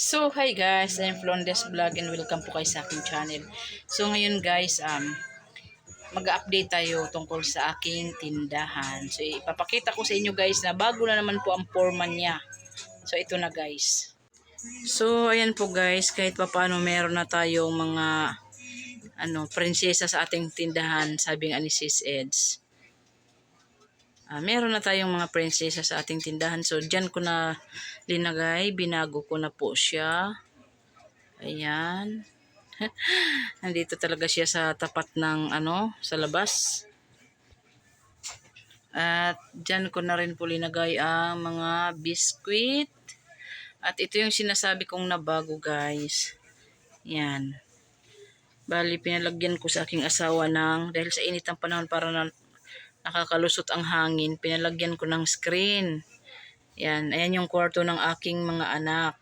So, hi guys, I'm Flondes Vlog and welcome po kayo sa aking channel. So, ngayon guys, um, mag-update tayo tungkol sa aking tindahan. So, ipapakita ko sa inyo guys na bago na naman po ang foreman niya. So, ito na guys. So, ayan po guys, kahit pa paano meron na tayong mga ano, prinsesa sa ating tindahan, sabi nga ni Sis Eds. Ah, meron na tayong mga prinsesa sa ating tindahan. So, dyan ko na linagay. Binago ko na po siya. Ayan. Nandito talaga siya sa tapat ng ano, sa labas. At dyan ko na rin po linagay ang mga biskuit. At ito yung sinasabi kong nabago guys. Yan. Bali, pinalagyan ko sa aking asawa ng, dahil sa init ng panahon para na, nakakalusot ang hangin, pinalagyan ko ng screen. Yan, ayan yung kwarto ng aking mga anak.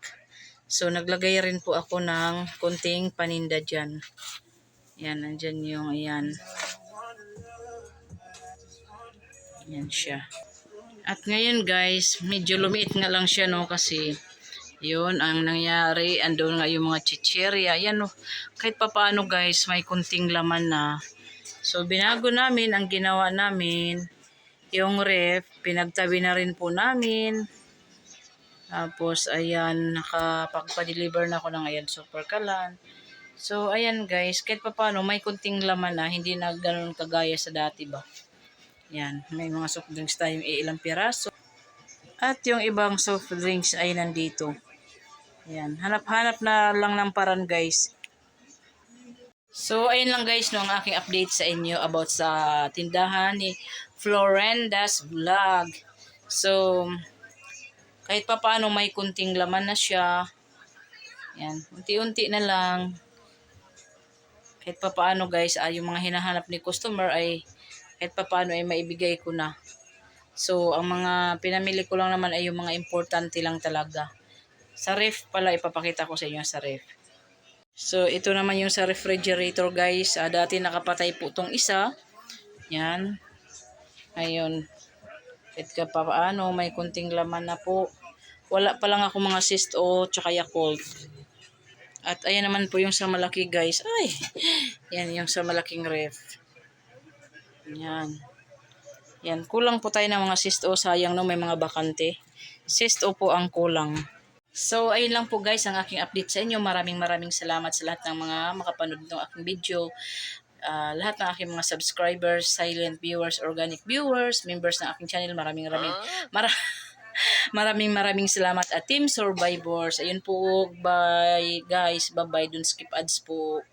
So, naglagay rin po ako ng konting paninda dyan. Yan, nandyan yung, ayan. Yan siya. At ngayon guys, medyo lumiit nga lang siya no kasi yun ang nangyari. Andun nga yung mga chichirya. Yan no. Kahit papaano guys, may kunting laman na. So binago namin, ang ginawa namin, yung ref, pinagtabi na rin po namin. Tapos ayan, nakapagpa-deliver na ako ng ayan, super kalan. So ayan guys, kahit papaano, may kunting laman na, hindi na ganun kagaya sa dati ba. Yan, may mga soft drinks tayong ilang piraso. At yung ibang soft drinks ay nandito. Yan, hanap-hanap na lang ng paran guys. So, ayun lang guys, no, ang aking update sa inyo about sa tindahan ni Florenda's Vlog. So, kahit pa paano may kunting laman na siya. Yan, unti-unti na lang. Kahit pa paano guys, ay yung mga hinahanap ni customer ay kahit pa paano ay maibigay ko na. So, ang mga pinamili ko lang naman ay yung mga importante lang talaga. Sa ref pala, ipapakita ko sa inyo sa ref. So, ito naman yung sa refrigerator guys. Ah, dati nakapatay po tong isa. Yan. Ayun. Kahit ka pa paano, may kunting laman na po. Wala pa lang ako mga cyst o tsaka Yakult. At ayan naman po yung sa malaki guys. Ay! Yan yung sa malaking ref. Yan. Yan. Kulang po tayo ng mga cyst o sayang no may mga bakante. Cyst o po ang kulang. So, ayun lang po guys ang aking update sa inyo. Maraming maraming salamat sa lahat ng mga makapanood ng aking video. Ah, lahat ng aking mga subscribers, silent viewers, organic viewers, members ng aking channel. Maraming maraming mara maraming maraming salamat at Team Survivors. Ayun po, bye guys. Bye-bye. Don't skip ads po.